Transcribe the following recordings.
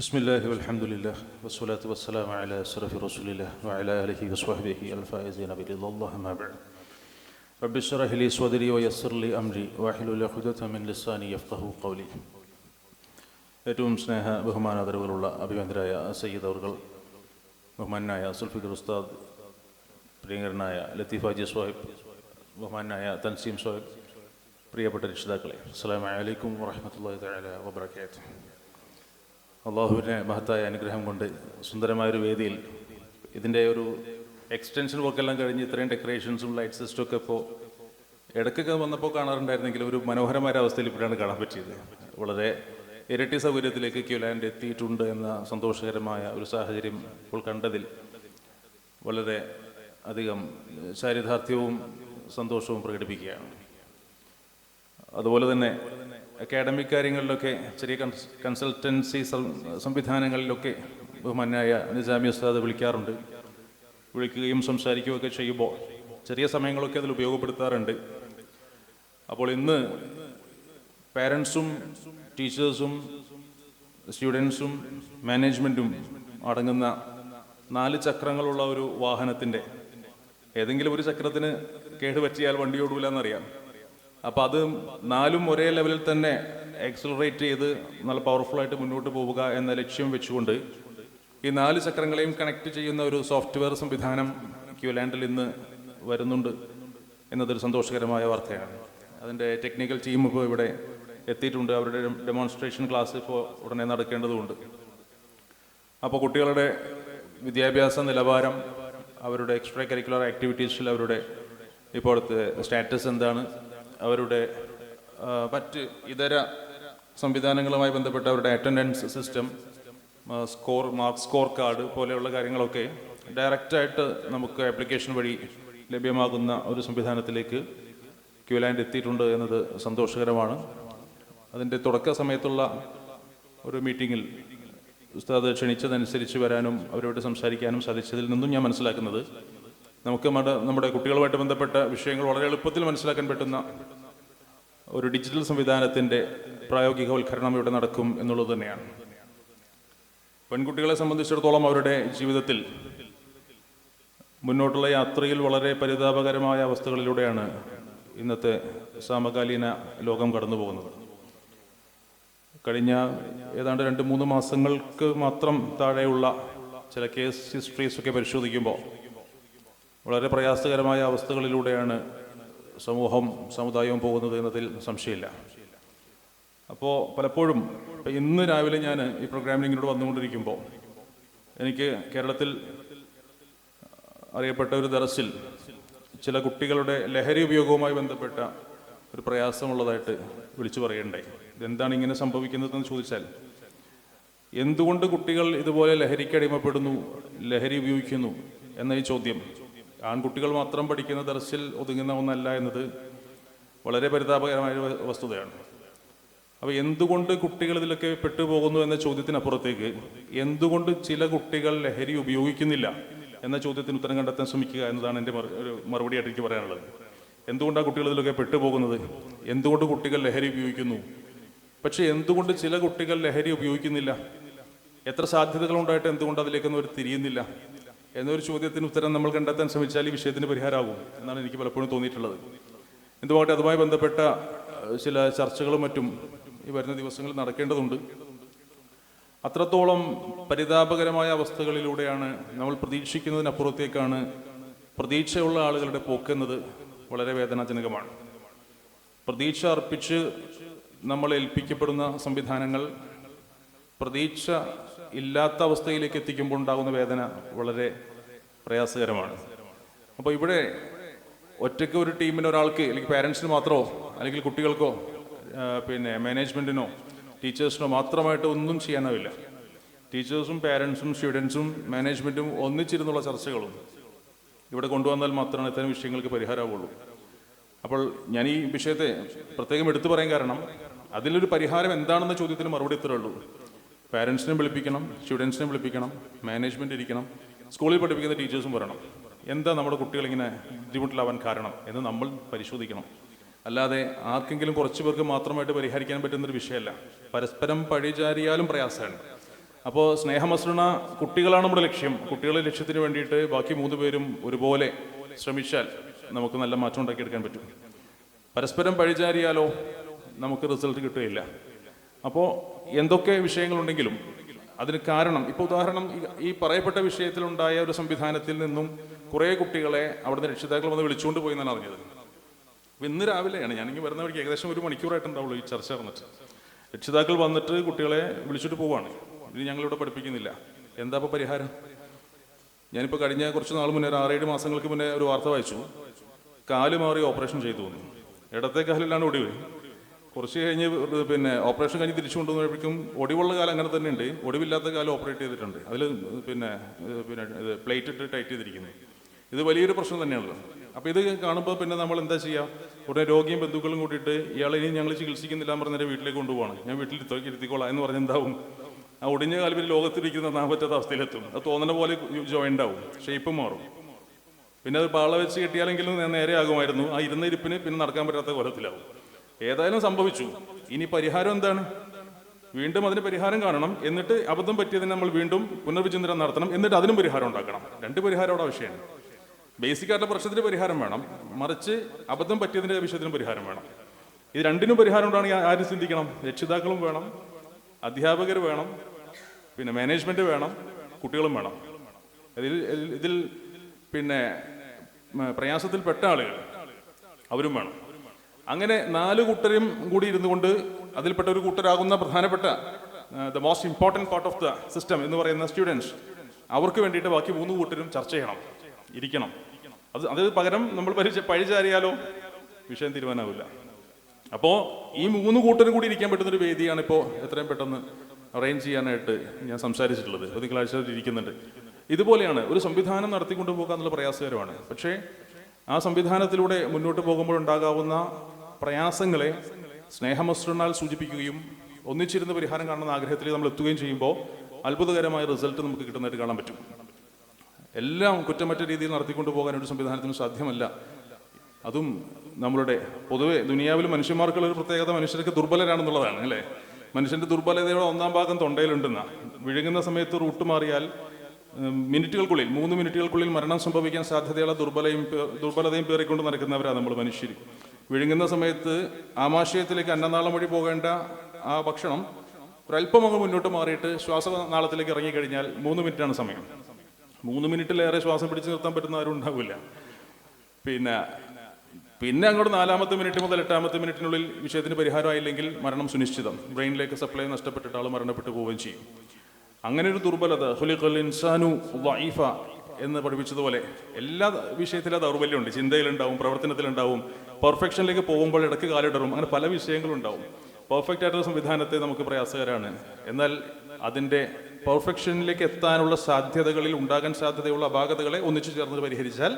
بسم الله والحمد لله والصلاة والسلام على أشرف رسول الله وعلى آله وصحبه الفائزين برضا الله ما بعد رب اشرح لي صدري ويسر لي أمري واحلل عقدة من لساني يفقه قولي ഏറ്റവും സ്നേഹ ബഹുമാനാദരവുകളുള്ള അഭിമന്ദരായ സയ്യിദ് അവർകൾ ബഹുമാനായ സുൽഫിഖർ ഉസ്താദ് പ്രിയങ്കരനായ ലത്തീഫ് ഹാജി സ്വാഹിബ് ബഹുമാനായ തൻസീം സ്വാഹിബ് പ്രിയപ്പെട്ട രക്ഷിതാക്കളെ അസ്സലാമു അലൈക്കും വറഹ്മത്തുള്ളാഹി തആല വബറകാതുഹു അള്ളാഹുവിന്റെ മഹത്തായ അനുഗ്രഹം കൊണ്ട് സുന്ദരമായൊരു വേദിയിൽ ഇതിന്റെ ഒരു എക്സ്റ്റൻഷൻ വർക്കെല്ലാം കഴിഞ്ഞ് ഇത്രയും ഡെക്കറേഷൻസും ലൈറ്റ് സിസ്റ്റം ഒക്കെ ഇപ്പോൾ ഇടയ്ക്കൊക്കെ വന്നപ്പോൾ കാണാറുണ്ടായിരുന്നെങ്കിലും ഒരു മനോഹരമായ അവസ്ഥയിൽ ഇപ്പോഴാണ് കാണാൻ പറ്റിയത്. വളരെ ഇരട്ടി സൗകര്യത്തിലേക്ക് ക്യൂലാൻഡ് എത്തിയിട്ടുണ്ട് എന്ന സന്തോഷകരമായ ഒരു സാഹചര്യം ഇപ്പോൾ കണ്ടതിൽ വളരെ അധികം ചാരിതാർത്ഥ്യവും സന്തോഷവും പ്രകടിപ്പിക്കുകയാണ്. അതുപോലെ തന്നെ അക്കാഡമിക് കാര്യങ്ങളിലൊക്കെ ചെറിയ കൺസൾട്ടൻസി സംവിധാനങ്ങളിലൊക്കെ ബഹുമാനായ നിജാമി ഉസ്താദ് വിളിക്കാറുണ്ട്. വിളിക്കുകയും സംസാരിക്കുകയൊക്കെ ചെയ്യുമ്പോൾ ചെറിയ സമയങ്ങളൊക്കെ അതിൽ ഉപയോഗപ്പെടുത്താറുണ്ട്. അപ്പോൾ ഇന്ന് പാരൻസും ടീച്ചേഴ്സും സ്റ്റുഡൻസും മാനേജ്മെന്റും അടങ്ങുന്ന നാല് ചക്രങ്ങളുള്ള ഒരു വാഹനത്തിന്റെ ഏതെങ്കിലും ഒരു ചക്രത്തിന് കേടുപറ്റിയാൽ വണ്ടി ഓടൂല എന്നറിയാം അപ്പോൾ അത് നാലും ഒരേ ലെവലിൽ തന്നെ എക്സലറേറ്റ് ചെയ്ത് നല്ല പവർഫുൾ ആയിട്ട് മുന്നോട്ട് പോവുക എന്ന ലക്ഷ്യം വെച്ചുകൊണ്ട് ഈ നാല് ചക്രങ്ങളെയും കണക്ട് ചെയ്യുന്ന ഒരു സോഫ്റ്റ്വെയർ സംവിധാനം ക്യൂലാൻഡിൽ ഇന്ന് വരുന്നുണ്ട് എന്നതൊരു സന്തോഷകരമായ വാർത്തയാണ്. അതിന്റെ ടെക്നിക്കൽ ടീം ഇപ്പോൾ ഇവിടെ എത്തിയിട്ടുണ്ട്. അവരുടെ ഡെമോൺസ്ട്രേഷൻ ക്ലാസ് ഇപ്പോൾ ഉടനെ നടക്കേണ്ടതുണ്ട്. അപ്പോൾ കുട്ടികളുടെ വിദ്യാഭ്യാസ നിലവാരം അവരുടെ എക്സ്ട്രാ കരിക്കുലർ ആക്ടിവിറ്റീസിൽ അവരുടെ ഇപ്പോഴത്തെ സ്റ്റാറ്റസ് എന്താണ്? അവരുടെ മറ്റ് ഇതര സംവിധാനങ്ങളുമായി ബന്ധപ്പെട്ട അവരുടെ attendance system score mark score card പോലെയുള്ള കാര്യങ്ങളൊക്കെ ഡയറക്റ്റായിട്ട് നമുക്ക് ആപ്ലിക്കേഷൻ വഴി ലഭ്യമാകുന്ന ഒരു സംവിധാനത്തിലേക്ക് ക്യൂലാൻഡ് എത്തിയിട്ടുണ്ട് എന്നത് സന്തോഷകരമാണ്. അതിന്റെ തുടക്ക സമയത്തുള്ള ഒരു മീറ്റിങ്ങിൽ ഉസ്താദ് ക്ഷണിച്ചതനുസരിച്ച് വരാനും അവരോട് സംസാരിക്കാനും സാധിച്ചതിൽ നിന്നും ഞാൻ മനസ്സിലാക്കുന്നത്. നമുക്ക് നമ്മുടെ കുട്ടികളുമായിട്ട് ബന്ധപ്പെട്ട വിഷയങ്ങൾ വളരെ എളുപ്പത്തിൽ മനസ്സിലാക്കാൻ പറ്റുന്ന ഒരു ഡിജിറ്റൽ സംവിധാനത്തിന്റെ പ്രായോഗികവൽക്കരണം ഇവിടെ നടക്കും എന്നുള്ളത് തന്നെയാണ്. പെൺകുട്ടികളെ സംബന്ധിച്ചിടത്തോളം അവരുടെ ജീവിതത്തിൽ മുന്നോട്ടുള്ള യാത്രയിൽ വളരെ പരിതാപകരമായ അവസ്ഥകളിലൂടെയാണ് ഇന്നത്തെ സമകാലീന ലോകം കടന്നു പോകുന്നത്. കഴിഞ്ഞ ഏതാണ്ട് രണ്ട് മൂന്ന് മാസങ്ങൾക്ക് മാത്രം താഴെയുള്ള ചില കേസ് ഹിസ്റ്ററീസ് ഒക്കെ പരിശോധിക്കുമ്പോൾ വളരെ പ്രയാസകരമായ അവസ്ഥകളിലൂടെയാണ് സമൂഹം സമുദായവും പോകുന്നത് എന്നതിൽ സംശയമില്ല. അപ്പോൾ പലപ്പോഴും ഇപ്പം ഇന്ന് രാവിലെ ഞാൻ ഈ പ്രോഗ്രാമിൽ ഇങ്ങോട്ട് വന്നുകൊണ്ടിരിക്കുമ്പോൾ എനിക്ക് കേരളത്തിൽ അറിയപ്പെട്ട ഒരു ദറസിൽ ചില കുട്ടികളുടെ ലഹരി ഉപയോഗവുമായി ബന്ധപ്പെട്ട ഒരു പ്രയാസമുള്ളതായിട്ട് വിളിച്ചു പറയണ്ടേ ഇതെന്താണ് ഇങ്ങനെ സംഭവിക്കുന്നതെന്ന് ചോദിച്ചാൽ എന്തുകൊണ്ട് കുട്ടികൾ ഇതുപോലെ ലഹരിക്ക് അടിമപ്പെടുന്നു ലഹരി ഉപയോഗിക്കുന്നു എന്ന ഈ ചോദ്യം ആൺകുട്ടികൾ മാത്രം പഠിക്കുന്ന ദർശിൽ ഒതുങ്ങുന്ന ഒന്നല്ല എന്നത് വളരെ പരിതാപകരമായ വസ്തുതയാണ്. അപ്പോൾ എന്തുകൊണ്ട് കുട്ടികൾ ഇതിലൊക്കെ പെട്ടുപോകുന്നു എന്ന ചോദ്യത്തിനപ്പുറത്തേക്ക് എന്തുകൊണ്ട് ചില കുട്ടികൾ ലഹരി ഉപയോഗിക്കുന്നില്ല എന്ന ചോദ്യത്തിന് ഉത്തരം കണ്ടെത്താൻ ശ്രമിക്കുക എന്നതാണ് എന്റെ ഒരു മറുപടിയായിട്ട് എനിക്ക് പറയാനുള്ളത്. എന്തുകൊണ്ടാണ് കുട്ടികൾ ഇതിലൊക്കെ പെട്ടുപോകുന്നത്? എന്തുകൊണ്ട് കുട്ടികൾ ലഹരി ഉപയോഗിക്കുന്നു? പക്ഷേ എന്തുകൊണ്ട് ചില കുട്ടികൾ ലഹരി ഉപയോഗിക്കുന്നില്ല? എത്ര സാധ്യതകളുണ്ടായിട്ട് എന്തുകൊണ്ട് അതിലേക്കൊന്നും അവർ തിരിയുന്നില്ല? എന്നൊരു ചോദ്യത്തിന് ഉത്തരം നമ്മൾ കണ്ടെത്താൻ ശ്രമിച്ചാൽ ഈ വിഷയത്തിന് പരിഹാരമാകും എന്നാണ് എനിക്ക് പലപ്പോഴും തോന്നിയിട്ടുള്ളത്. എന്തുമാകട്ടെ അതുമായി ബന്ധപ്പെട്ട ചില ചർച്ചകളും മറ്റും ഈ വരുന്ന ദിവസങ്ങളിൽ നടക്കേണ്ടതുണ്ട്. അത്രത്തോളം പരിതാപകരമായ അവസ്ഥകളിലൂടെയാണ് നമ്മൾ പ്രതീക്ഷിക്കുന്നതിനപ്പുറത്തേക്കാണ് പ്രതീക്ഷയുള്ള ആളുകളുടെ പോക്കെന്നത് വളരെ വേദനാജനകമാണ്. പ്രതീക്ഷ അർപ്പിച്ച് നമ്മൾ ഏൽപ്പിക്കപ്പെടുന്ന സംവിധാനങ്ങൾ പ്രതീക്ഷ ഇല്ലാത്ത അവസ്ഥയിലേക്ക് എത്തിക്കുമ്പോൾ ഉണ്ടാകുന്ന വേദന വളരെ പ്രയാസകരമാണ്. അപ്പോൾ ഇവിടെ ഒറ്റയ്ക്ക് ഒരു ടീമിന് ഒരാൾക്ക് അല്ലെങ്കിൽ പാരൻസിന് മാത്രമോ അല്ലെങ്കിൽ കുട്ടികൾക്കോ പിന്നെ മാനേജ്മെന്റിനോ ടീച്ചേഴ്സിനോ മാത്രമായിട്ട് ഒന്നും ചെയ്യാനാവില്ല. ടീച്ചേഴ്സും പാരൻസും സ്റ്റുഡൻസും മാനേജ്മെന്റും ഒന്നിച്ചിരുന്നുള്ള ചർച്ചകളും ഇവിടെ കൊണ്ടുവന്നാൽ മാത്രമാണ് ഇത്തരം വിഷയങ്ങൾക്ക് പരിഹാരമാവുള്ളൂ. അപ്പോൾ ഞാൻ ഈ വിഷയത്തെ പ്രത്യേകം എടുത്തു പറയാൻ കാരണം അതിലൊരു പരിഹാരം എന്താണെന്ന ചോദ്യത്തിന് മറുപടി ഇത്രേ ഉള്ളൂ. പാരൻസിനെ വിളിപ്പിക്കണം സ്റ്റുഡൻസിനെ വിളിപ്പിക്കണം മാനേജ്മെന്റ് ഇരിക്കണം സ്കൂളിൽ പഠിപ്പിക്കുന്ന ടീച്ചേഴ്സും വരണം. എന്താ നമ്മുടെ കുട്ടികൾ ഇങ്ങനെ ബുദ്ധിമുട്ടിലാവാൻ കാരണം എന്ന് നമ്മൾ പരിശോധിക്കണം. അല്ലാതെ ആർക്കെങ്കിലും കുറച്ച് പേർക്ക് മാത്രമായിട്ട് പരിഹരിക്കാൻ പറ്റുന്നൊരു വിഷയമല്ല. പരസ്പരം പഴിചാരിയാലും പ്രയാസമാണ്. അപ്പോൾ സ്നേഹമസൃണ കുട്ടികളാണ് നമ്മുടെ ലക്ഷ്യം. കുട്ടികളെ ലക്ഷ്യത്തിന് വേണ്ടിയിട്ട് ബാക്കി മൂന്ന് പേരും ഒരുപോലെ ശ്രമിച്ചാൽ നമുക്ക് നല്ല മാറ്റം ഉണ്ടാക്കിയെടുക്കാൻ പറ്റും. പരസ്പരം പഴിചാരിയാലോ? നമുക്ക് റിസൾട്ട് കിട്ടുകയില്ല. അപ്പോൾ എന്തൊക്കെ വിഷയങ്ങളുണ്ടെങ്കിലും അതിന് കാരണം ഇപ്പോൾ ഉദാഹരണം ഈ- പറയപ്പെട്ട വിഷയത്തിലുണ്ടായ ഒരു സംവിധാനത്തിൽ നിന്നും കുറേ കുട്ടികളെ അവിടുന്ന് രക്ഷിതാക്കൾ വന്ന് വിളിച്ചുകൊണ്ട് പോയി എന്നാണ് അറിഞ്ഞത് ഇന്ന് രാവിലെയാണ് ഞാനിങ്ങനെ വരുന്ന വഴിക്ക് ഏകദേശം ഒരു മണിക്കൂറായിട്ടുണ്ടാവുള്ളൂ ഈ ചർച്ച നടന്നിട്ട്. രക്ഷിതാക്കൾ വന്നിട്ട് കുട്ടികളെ വിളിച്ചിട്ട് പോവാണ്. ഇനി ഞങ്ങളിവിടെ പഠിപ്പിക്കുന്നില്ല. എന്താ ഇപ്പോൾ പരിഹാരം? ഞാനിപ്പോൾ കഴിഞ്ഞ കുറച്ച് നാൾ മുന്നേ ഒരു ആറേഴ് മാസങ്ങൾക്ക് മുന്നേ ഒരു വാർത്ത വായിച്ചു. കാൽ മാറി ഓപ്പറേഷൻ ചെയ്തു വന്നു ഇടത്തെ കാലിലാണ് ഒടിവ്. കുറച്ച് കഴിഞ്ഞ് പിന്നെ ഓപ്പറേഷൻ കഴിഞ്ഞ് തിരിച്ചു കൊണ്ടുവന്നപ്പോഴേക്കും ഒടിവുള്ള കാലം അങ്ങനെ തന്നെ ഉണ്ട്. ഒടിവില്ലാത്ത കാലം ഓപ്പറേറ്റ് ചെയ്തിട്ടുണ്ട്. അതിൽ പിന്നെ പിന്നെ ഇത് പ്ലേറ്റ് ഇട്ട് ടൈറ്റ് ചെയ്തിരിക്കുന്നത്. ഇത് വലിയൊരു പ്രശ്നം തന്നെയാണല്ലോ. അപ്പോൾ ഇത് കാണുമ്പോൾ പിന്നെ നമ്മൾ എന്താ ചെയ്യുക ഉടനെ രോഗിയും ബന്ധുക്കളും കൂട്ടിയിട്ട് ഇയാളെ ഇനി ഞങ്ങൾ ചികിത്സിക്കുന്നില്ല എന്ന് പറഞ്ഞാൽ വീട്ടിലേക്ക് കൊണ്ടുപോകണം ഞാൻ വീട്ടിൽ ഇരുത്തി- ഇരുത്തിക്കോളാം എന്ന് പറഞ്ഞാൽ എന്താവും? ആ ഒടിഞ്ഞ കാൽവിൽ ലോകത്തിരിക്കുന്ന നാൻ പറ്റാത്ത അവസ്ഥയിലെത്തും. അത് തോന്നുന്ന പോലെ ജോയിന്റ് ആവും ഷേപ്പ് മാറും. പിന്നെ അത് പാള വെച്ച് കെട്ടിയാലെങ്കിലും നേരെ ആകുമായിരുന്നു. ആ ഇരുന്ന ഇരിപ്പിന് പിന്നെ നടക്കാൻ പറ്റാത്ത കൊലത്തിലാവും. ഏതായാലും സംഭവിച്ചു. ഇനി പരിഹാരം എന്താണ്? വീണ്ടും അതിന് പരിഹാരം കാണണം. എന്നിട്ട് അബദ്ധം പറ്റിയതിന് നമ്മൾ വീണ്ടും പുനർവിചിന്തനം നടത്തണം. എന്നിട്ട് അതിനും പരിഹാരം ഉണ്ടാക്കണം. രണ്ട് പരിഹാരം അവിടെ ആവശ്യമാണ്. ബേസിക് ആയിട്ടുള്ള പ്രശ്നത്തിന് പരിഹാരം വേണം. മറിച്ച് അബദ്ധം പറ്റിയതിന്റെ വിഷയത്തിനും പരിഹാരം വേണം. ഇത് രണ്ടിനും പരിഹാരം ഉണ്ടാണെങ്കിൽ ആരും ചിന്തിക്കണം? രക്ഷിതാക്കളും വേണം. അധ്യാപകർ വേണം. പിന്നെ മാനേജ്മെന്റ് വേണം. കുട്ടികളും വേണം. ഇതിൽ ഇതിൽ- പിന്നെ പ്രയാസത്തിൽപ്പെട്ട ആളുകൾ അവരും വേണം. അങ്ങനെ നാല് കൂട്ടരും കൂടി ഇരുന്നു കൊണ്ട് അതിൽപ്പെട്ട ഒരു കൂട്ടരാകുന്ന പ്രധാനപ്പെട്ട the most important part of the system എന്ന് പറയുന്ന സ്റ്റുഡൻസ് അവർക്ക് വേണ്ടിയിട്ട് ബാക്കി മൂന്ന് കൂട്ടരും ചർച്ച ചെയ്യണം ഇരിക്കണം. അത് അത് പകരം നമ്മൾ പരിച പഴിചാരിയാലോ വിഷയം തീരുമാനമാവില്ല അപ്പോൾ ഈ മൂന്ന് കൂട്ടരും കൂടി ഇരിക്കാൻ പറ്റുന്ന ഒരു വേദിയാണ് ഇപ്പോൾ എത്രയും പെട്ടെന്ന് അറേഞ്ച് ചെയ്യാനായിട്ട് ഞാൻ സംസാരിച്ചിട്ടുള്ളത്. ഇപ്പോൾ തിങ്കളാഴ്ച ഇരിക്കുന്നുണ്ട്. ഇതുപോലെയാണ് ഒരു സംവിധാനം നടത്തിക്കൊണ്ട് പോകുക പ്രയാസകരമാണ്. പക്ഷേ ആ സംവിധാനത്തിലൂടെ മുന്നോട്ട് പോകുമ്പോൾ ഉണ്ടാകാവുന്ന പ്രയാസങ്ങളെ സ്നേഹമസ്രണാൽ സൂചിപ്പിക്കുകയും ഒന്നിച്ചിരുന്ന് പരിഹാരം കാണുന്ന ആഗ്രഹത്തിൽ നമ്മൾ എത്തുകയും ചെയ്യുമ്പോൾ അത്ഭുതകരമായ റിസൾട്ട് നമുക്ക് കിട്ടുന്നതായിട്ട് കാണാൻ പറ്റും. എല്ലാം കുറ്റമറ്റ രീതിയിൽ നടത്തിക്കൊണ്ടു പോകാൻ ഒരു സംവിധാനത്തിന് സാധ്യമല്ല. അതും നമ്മളുടെ പൊതുവെ ദുനിയാവിൽ മനുഷ്യന്മാർക്കുള്ള ഒരു പ്രത്യേകത മനുഷ്യർക്ക് ദുർബലരാണെന്നുള്ളതാണ് അല്ലേ? മനുഷ്യന്റെ ദുർബലതയുടെ ഒന്നാം ഭാഗം തൊണ്ടയിലുണ്ടെന്ന. വിഴുങ്ങുന്ന സമയത്ത് റൂട്ട് മാറിയാൽ മിനിറ്റുകൾക്കുള്ളിൽ മൂന്ന് മിനിറ്റുകൾക്കുള്ളിൽ മരണം സംഭവിക്കാൻ സാധ്യതയുള്ള ദുർബലയും ദുർബലതയും പേറിക്കൊണ്ട് നടക്കുന്നവരാണ് നമ്മൾ മനുഷ്യർ വിഴുങ്ങുന്ന സമയത്ത് ആമാശയത്തിലേക്ക് അന്നനാളം വഴി പോകേണ്ട ആ ഭക്ഷണം ഒരല്പം അങ്ങ് മുന്നോട്ട് മാറിയിട്ട് ശ്വാസനാളത്തിലേക്ക് ഇറങ്ങിക്കഴിഞ്ഞാൽ മൂന്ന് മിനിറ്റാണ് സമയം. മൂന്ന് മിനിറ്റിലേറെ ശ്വാസം പിടിച്ചു നിർത്താൻ പറ്റുന്ന ആരും ഉണ്ടാവില്ല. പിന്നെ പിന്നെ അങ്ങോട്ട് നാലാമത്തെ മിനിറ്റ് മുതൽ എട്ടാമത്തെ മിനിറ്റിനുള്ളിൽ വിഷയത്തിന് പരിഹാരമായില്ലെങ്കിൽ മരണം സുനിശ്ചിതം. ബ്രെയിനിലേക്ക് സപ്ലൈ നഷ്ടപ്പെട്ടിട്ട് ആൾ മരണപ്പെട്ടു പോവുകയും ചെയ്യും. അങ്ങനെ ഒരു ദുർബലത ഹുലിഖുൽ ഇൻസാനു വൈഫ എന്ന് പഠിപ്പിച്ചതുപോലെ എല്ലാ വിഷയത്തിലും ദൗർബല്യമുണ്ട് ചിന്തയിലുണ്ടാവും പ്രവർത്തനത്തിലുണ്ടാവും പെർഫെക്ഷനിലേക്ക് പോകുമ്പോൾ ഇടയ്ക്ക് കാലിടറും അങ്ങനെ പല വിഷയങ്ങളും ഉണ്ടാവും പെർഫെക്റ്റ് ആയിട്ടുള്ള സംവിധാനത്തെ നമുക്ക് പ്രയാസകരമാണ് എന്നാൽ അതിന്റെ പെർഫെക്ഷനിലേക്ക് എത്താനുള്ള സാധ്യതകളിൽ ഉണ്ടാകാൻ സാധ്യതയുള്ള അപാകതകളെ ഒന്നിച്ചു ചേർന്ന് പരിഹരിച്ചാൽ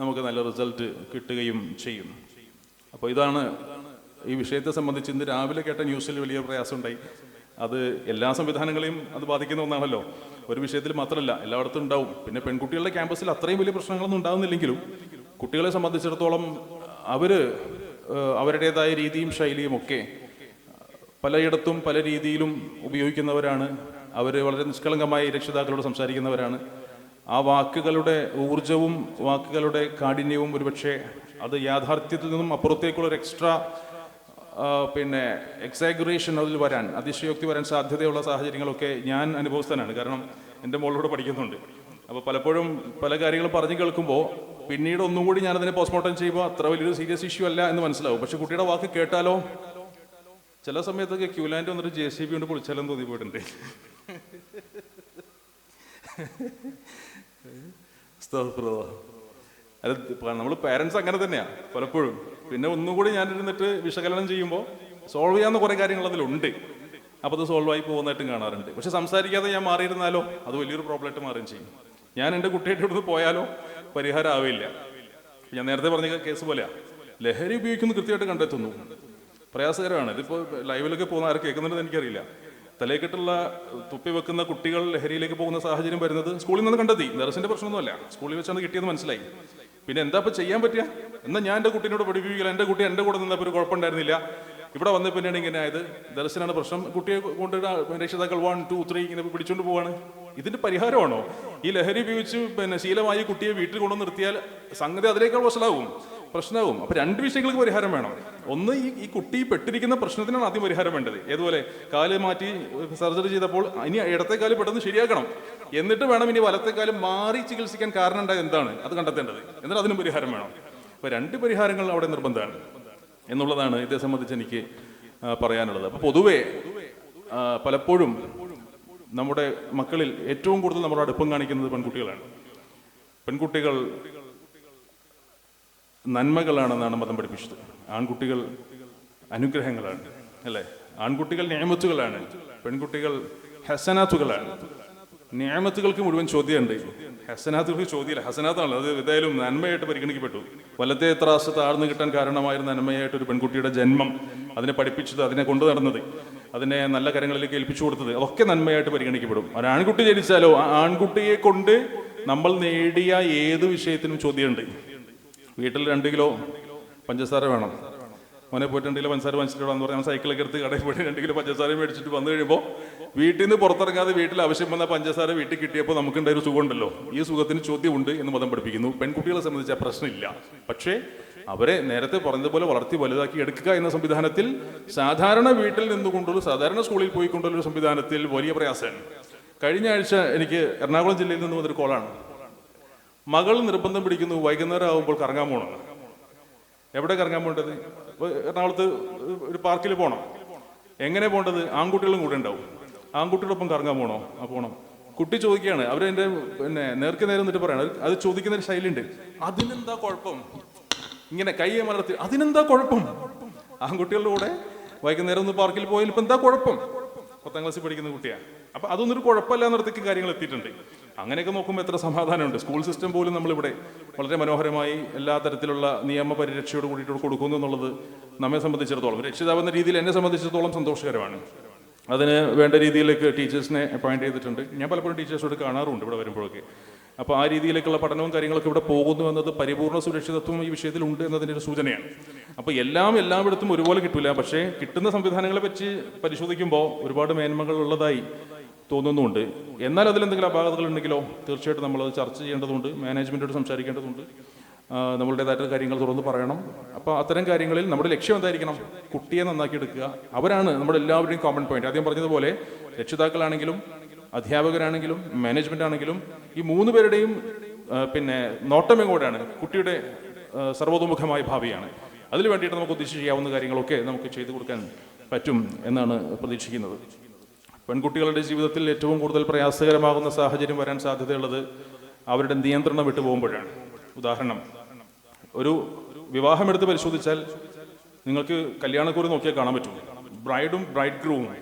നമുക്ക് നല്ല റിസൾട്ട് കിട്ടുകയും ചെയ്യും. അപ്പോൾ ഇതാണ് ഈ വിഷയത്തെ സംബന്ധിച്ച് ഇന്ന് രാവിലെ കേട്ട ന്യൂസിൽ വലിയ പ്രയാസമുണ്ടായി. അത് എല്ലാ സംവിധാനങ്ങളെയും അത് ബാധിക്കുന്ന ഒന്നാണല്ലോ. ഒരു വിഷയത്തിൽ മാത്രമല്ല എല്ലായിടത്തും ഉണ്ടാവും. പിന്നെ പെൺകുട്ടികളുടെ ക്യാമ്പസിൽ അത്രയും വലിയ പ്രശ്നങ്ങളൊന്നും ഉണ്ടാകുന്നില്ലെങ്കിലും കുട്ടികളെ സംബന്ധിച്ചിടത്തോളം ഏഹ്, അവരുടേതായ രീതിയും ശൈലിയും ഒക്കെ പലയിടത്തും പല രീതിയിലും ഉപയോഗിക്കുന്നവരാണ്. അവർ വളരെ നിഷ്കളങ്കമായി രക്ഷിതാക്കളോട് സംസാരിക്കുന്നവരാണ്. ആ വാക്കുകളുടെ ഊർജവും വാക്കുകളുടെ കാഠിന്യവും ഒരുപക്ഷെ അത് യാഥാർത്ഥ്യത്തിൽ നിന്നും അപ്പുറത്തേക്കുള്ള ഒരു എക്സ്ട്രാ പിന്നെ എക്സാഗ്രേഷൻ അതിൽ വരാൻ അതിശയോക്തി വരാൻ സാധ്യതയുള്ള സാഹചര്യങ്ങളൊക്കെ ഞാൻ അനുഭവസ്ഥനാണ്. കാരണം എന്റെ മോളോട് പഠിക്കുന്നുണ്ട്. അപ്പോൾ പലപ്പോഴും പല കാര്യങ്ങളും പറഞ്ഞു കേൾക്കുമ്പോൾ പിന്നീട് ഒന്നും കൂടി ഞാനതിനെ പോസ്റ്റ്മോർട്ടം ചെയ്യുമ്പോൾ അത്ര വലിയൊരു സീരിയസ് ഇഷ്യൂ അല്ല എന്ന് മനസ്സിലാവും. പക്ഷെ കുട്ടിയുടെ വാക്ക് കേട്ടാലോ? ചില സമയത്തൊക്കെ ക്യൂലാൻഡ് വന്നിട്ട് ജെ സി ബി കൊണ്ട് പൊളിച്ചാലും തോന്നി പോയിട്ടുണ്ട്. അത് നമ്മൾ പാരൻസ് അങ്ങനെ തന്നെയാണ് പലപ്പോഴും. പിന്നെ ഒന്നുകൂടി ഞാൻ ഇരുന്നിട്ട് വിശകലനം ചെയ്യുമ്പോൾ സോൾവ് ചെയ്യാവുന്ന കുറേ കാര്യങ്ങൾ അതിലുണ്ട്. അപ്പോൾ അത് സോൾവ് ആയി പോകുന്നതായിട്ടും കാണാറുണ്ട്. പക്ഷെ സംസാരിക്കാതെ ഞാൻ മാറിയിരുന്നാലോ? അത് വലിയൊരു പ്രോബ്ലം ആയിട്ട് മാറുകയും ചെയ്യും. ഞാൻ എന്റെ കുട്ടിയായിട്ട് ഇവിടുന്ന് പോയാലോ? പരിഹാരം ആവില്ല. ഞാൻ നേരത്തെ പറഞ്ഞ കേസ് പോലെയാ. ലഹരി ഉപയോഗിക്കുന്നത് കൃത്യമായിട്ട് കണ്ടെത്തുന്നു. പ്രയാസകരമാണ്. ഇതിപ്പോൾ ലൈവിലൊക്കെ പോകുന്ന ആരും കേൾക്കുന്നുണ്ടെന്ന് എനിക്കറിയില്ല. തലേക്കെട്ടുള്ള തുപ്പി വെക്കുന്ന കുട്ടികൾ ലഹരിയിലേക്ക് പോകുന്ന സാഹചര്യം വരുന്നത് സ്കൂളിൽ നിന്ന് കണ്ടെത്തി. ദർശന്റെ പ്രശ്നമൊന്നുമല്ല. സ്കൂളിൽ വെച്ചാണ് കിട്ടിയെന്ന് മനസ്സിലായി. പിന്നെ എന്താ ഇപ്പൊ ചെയ്യാൻ പറ്റുക എന്നാ ഞാൻ എന്റെ കുട്ടീനോട് പഠിപ്പിക്കില്ല എന്റെ കുട്ടി എന്റെ കൂടെ നിന്നപ്പോൾ ഒരു കുഴപ്പമുണ്ടായിരുന്നില്ല. ഇവിടെ വന്ന പിന്നെയാണ് ഇങ്ങനെ ആയത്? ദർശനാണ് പ്രശ്നം. കുട്ടിയെ കൊണ്ട് രക്ഷിതാക്കൾ വൺ ടു ത്രീ ഇങ്ങനെ പിടിച്ചോണ്ട് പോവാണ്. ഇതിന്റെ പരിഹാരമാണോ? ഈ ലഹരി ഉപയോഗിച്ച് പിന്നെ ശീലമായി കുട്ടിയെ വീട്ടിൽ കൊണ്ടു നിർത്തിയാൽ സംഗതി അതിനേക്കാൾ വഷളാവും പ്രശ്നവും അപ്പൊ രണ്ട് വിഷയങ്ങൾക്ക് പരിഹാരം വേണം. ഒന്ന് ഈ ഈ കുട്ടി പെട്ടിരിക്കുന്ന പ്രശ്നത്തിനാണ് ആദ്യം പരിഹാരം വേണ്ടത്. ഏതുപോലെ? കാൽ മാറ്റി സർജറി ചെയ്തപ്പോൾ ഇനി ഇടത്തെ കാൽ പെട്ടെന്ന് ശരിയാക്കണം. എന്നിട്ട് വേണം ഇനി വലത്തേക്കാലും കാൽ മാറി ചികിത്സിക്കാൻ കാരണം ഉണ്ടായത് എന്താണ്? അത് കണ്ടെത്തേണ്ടത്. എന്നിട്ട് അതിനും പരിഹാരം വേണം. അപ്പോൾ രണ്ട് പരിഹാരങ്ങൾ അവിടെ നിർബന്ധമാണ് എന്നുള്ളതാണ് ഇതേ സംബന്ധിച്ച് എനിക്ക് പറയാനുള്ളത്. അപ്പോൾ പൊതുവേ പലപ്പോഴും നമ്മുടെ മക്കളിൽ ഏറ്റവും കൂടുതൽ നമ്മുടെ അടുപ്പം കാണിക്കുന്നത് പെൺകുട്ടികളാണ്. പെൺകുട്ടികൾ നന്മകളാണെന്നാണ് മതം പഠിപ്പിച്ചത്. ആൺകുട്ടികൾ അനുഗ്രഹങ്ങളാണ് അല്ലേ? ആൺകുട്ടികൾ നിയമത്തുകളാണ് പെൺകുട്ടികൾ ഹസനാത്തുകളാണ്. നിയമത്തുകൾക്ക് മുഴുവൻ ചോദ്യമുണ്ട്. ഹസനാത്തുകൾക്ക് ചോദ്യമില്ല. ഹസനാത്താണല്ലോ. അത് ഏതായാലും നന്മയായിട്ട് പരിഗണിക്കപ്പെട്ടു. വലത്തെ ത്രാസ് താഴ്ന്നു കിട്ടാൻ കാരണമായിരുന്ന നന്മയായിട്ട് ഒരു പെൺകുട്ടിയുടെ ജന്മം അതിനെ പഠിപ്പിച്ചത് അതിനെ കൊണ്ടു നടന്നത് അതിനെ നല്ല കരങ്ങളിലേക്ക് ഏൽപ്പിച്ചു കൊടുത്തത് അതൊക്കെ നന്മയായിട്ട് പരിഗണിക്കപ്പെടും. ഒരു ആൺകുട്ടി ജനിച്ചാലോ? ആ ആൺകുട്ടിയെ കൊണ്ട് നമ്മൾ നേടിയ ഏത് വിഷയത്തിനും ചോദ്യമുണ്ട്. വീട്ടിൽ രണ്ട് കിലോ പഞ്ചസാര വേണം. മോനെ പോയിട്ട് രണ്ട് കിലോ പഞ്ചസാര വാങ്ങിച്ചിട്ടുണ്ടെന്ന് പറഞ്ഞാൽ സൈക്കിളൊക്കെ എടുത്ത് കടയിൽ പോയിട്ട് രണ്ട് കിലോ പഞ്ചസാര മേടിച്ചിട്ട് വന്നു കഴിയുമ്പോൾ വീട്ടിൽ നിന്ന് പുറത്തിറങ്ങാതെ വീട്ടിൽ ആവശ്യം വന്ന പഞ്ചസാര വീട്ടിൽ കിട്ടിയപ്പോൾ നമുക്കുണ്ടായ ഒരു സുഖമുണ്ടല്ലോ. ഈ സുഖത്തിന് ചോദ്യമുണ്ട് എന്ന് മതം പഠിപ്പിക്കുന്നു. പെൺകുട്ടികളെ സംബന്ധിച്ച പ്രശ്നമില്ല. പക്ഷേ അവരെ നേരത്തെ പറഞ്ഞതുപോലെ വളർത്തി വലുതാക്കി എടുക്കുക എന്ന സംവിധാനത്തിൽ സാധാരണ വീട്ടിൽ നിന്നുകൊണ്ടുള്ള സാധാരണ സ്കൂളിൽ പോയി കൊണ്ടുള്ള ഒരു സംവിധാനത്തിൽ വലിയ പ്രയാസമാണ്. കഴിഞ്ഞ ആഴ്ച എനിക്ക് എറണാകുളം ജില്ലയിൽ നിന്ന് വന്നൊരു കോളാണ്. മകൾ നിർബന്ധം പിടിക്കുന്നു. വൈകുന്നേരം ആകുമ്പോൾ കറങ്ങാൻ പോകണം എവിടെ കറങ്ങാൻ പോകേണ്ടത്? എറണാകുളത്ത് ഒരു പാർക്കിൽ പോകണം എങ്ങനെ പോകേണ്ടത്? ആൺകുട്ടികളും കൂടെ ഉണ്ടാവും. ആൺകുട്ടികളൊപ്പം കറങ്ങാൻ പോകണോ ആ പോകണം കുട്ടി ചോദിക്കുകയാണ്. അവരെന്റെ പിന്നെ നേർക്ക് നേരം എന്നിട്ട് പറയണം. അത് ചോദിക്കുന്ന ഒരു ശൈലിയുണ്ട്. അതിനെന്താ കുഴപ്പം? ഇങ്ങനെ കൈ മലർത്തി അതിനെന്താ കുഴപ്പം? ആൺകുട്ടികളുടെ കൂടെ വൈകുന്നേരം ഒന്ന് പാർക്കിൽ പോയാൽ ഇപ്പൊ എന്താ കുഴപ്പം? പത്താം ക്ലാസ്സിൽ പഠിക്കുന്ന കുട്ടിയാണ് അപ്പൊ അതൊന്നും ഒരു കുഴപ്പമില്ല എന്നിടത്തേക്ക് കാര്യങ്ങൾ എത്തിയിട്ടുണ്ട്. അങ്ങനെയൊക്കെ നോക്കുമ്പോൾ എത്ര സമാധാനമുണ്ട്. സ്കൂൾ സിസ്റ്റം പോലും നമ്മളിവിടെ വളരെ മനോഹരമായി എല്ലാ തരത്തിലുള്ള നിയമ പരിരക്ഷയോട് കൂടിയിട്ട് കൊടുക്കുന്നു എന്നുള്ളത് നമ്മെ സംബന്ധിച്ചിടത്തോളം രക്ഷിതാവെന്ന രീതിയിൽ എന്നെ സംബന്ധിച്ചിടത്തോളം സന്തോഷകരമാണ്. അതിന് വേണ്ട രീതിയിലേക്ക് ടീച്ചേഴ്സിനെ അപ്പോയിന്റ് ചെയ്തിട്ടുണ്ട്. ഞാൻ പലപ്പോഴും ടീച്ചേഴ്സോട് കാണാറുണ്ട് ഇവിടെ വരുമ്പോഴൊക്കെ. അപ്പോൾ ആ രീതിയിലേക്കുള്ള പഠനവും കാര്യങ്ങളൊക്കെ ഇവിടെ പോകുന്നു എന്നത് പരിപൂർണ സുരക്ഷിതത്വം ഈ വിഷയത്തിൽ ഉണ്ട് എന്നതിന്റെ ഒരു സൂചനയാണ്. അപ്പോൾ എല്ലാം എല്ലായിടത്തും ഒരുപോലെ കിട്ടില്ല പക്ഷേ കിട്ടുന്ന സംവിധാനങ്ങളെ വെച്ച് പരിശോധിക്കുമ്പോൾ ഒരുപാട് മേന്മകൾ ഉള്ളതായി തോന്നുന്നുണ്ട്. എന്നാൽ അതിലെന്തെങ്കിലും അപാകതകൾ ഉണ്ടെങ്കിലോ തീർച്ചയായിട്ടും അത് ചർച്ച ചെയ്യേണ്ടതുണ്ട് മാനേജ്മെന്റോട് സംസാരിക്കേണ്ടതുണ്ട്. നമ്മളുടേതായിട്ട് കാര്യങ്ങൾ തുറന്ന് പറയണം. അപ്പോൾ അത്തരം കാര്യങ്ങളിൽ നമ്മുടെ ലക്ഷ്യം എന്തായിരിക്കണം? കുട്ടിയെ നന്നാക്കി എടുക്കുക. അവരാണ് നമ്മുടെ എല്ലാവരുടെയും കോമൺ പോയിന്റ് ആദ്യം പറഞ്ഞതുപോലെ രക്ഷിതാക്കളാണെങ്കിലും അധ്യാപകരാണെങ്കിലും മാനേജ്മെന്റ് ആണെങ്കിലും ഈ മൂന്ന് പേരുടെയും പിന്നെ നോട്ടം എങ്ങോട്ടാണ് കുട്ടിയുടെ സർവതോമുഖമായ ഭാവിയാണ്. അതിൽ വേണ്ടിയിട്ട് നമുക്ക് ഉദ്ദേശിച്ച് ചെയ്യാവുന്ന കാര്യങ്ങളൊക്കെ നമുക്ക് ചെയ്തു കൊടുക്കാൻ പറ്റും എന്നാണ് പ്രതീക്ഷിക്കുന്നത്. പെൺകുട്ടികളുടെ ജീവിതത്തിൽ ഏറ്റവും കൂടുതൽ പ്രയാസകരമാകുന്ന സാഹചര്യം വരാൻ സാധ്യതയുള്ളത് അവരുടെ നിയന്ത്രണം വിട്ടു പോകുമ്പോഴാണ് ഉദാഹരണം ഒരു വിവാഹമെടുത്ത് പരിശോധിച്ചാൽ നിങ്ങൾക്ക് കല്യാണക്കുറി നോക്കിയാൽ കാണാൻ പറ്റും. ബ്രൈഡും ബ്രൈഡ് ഗ്രൂവും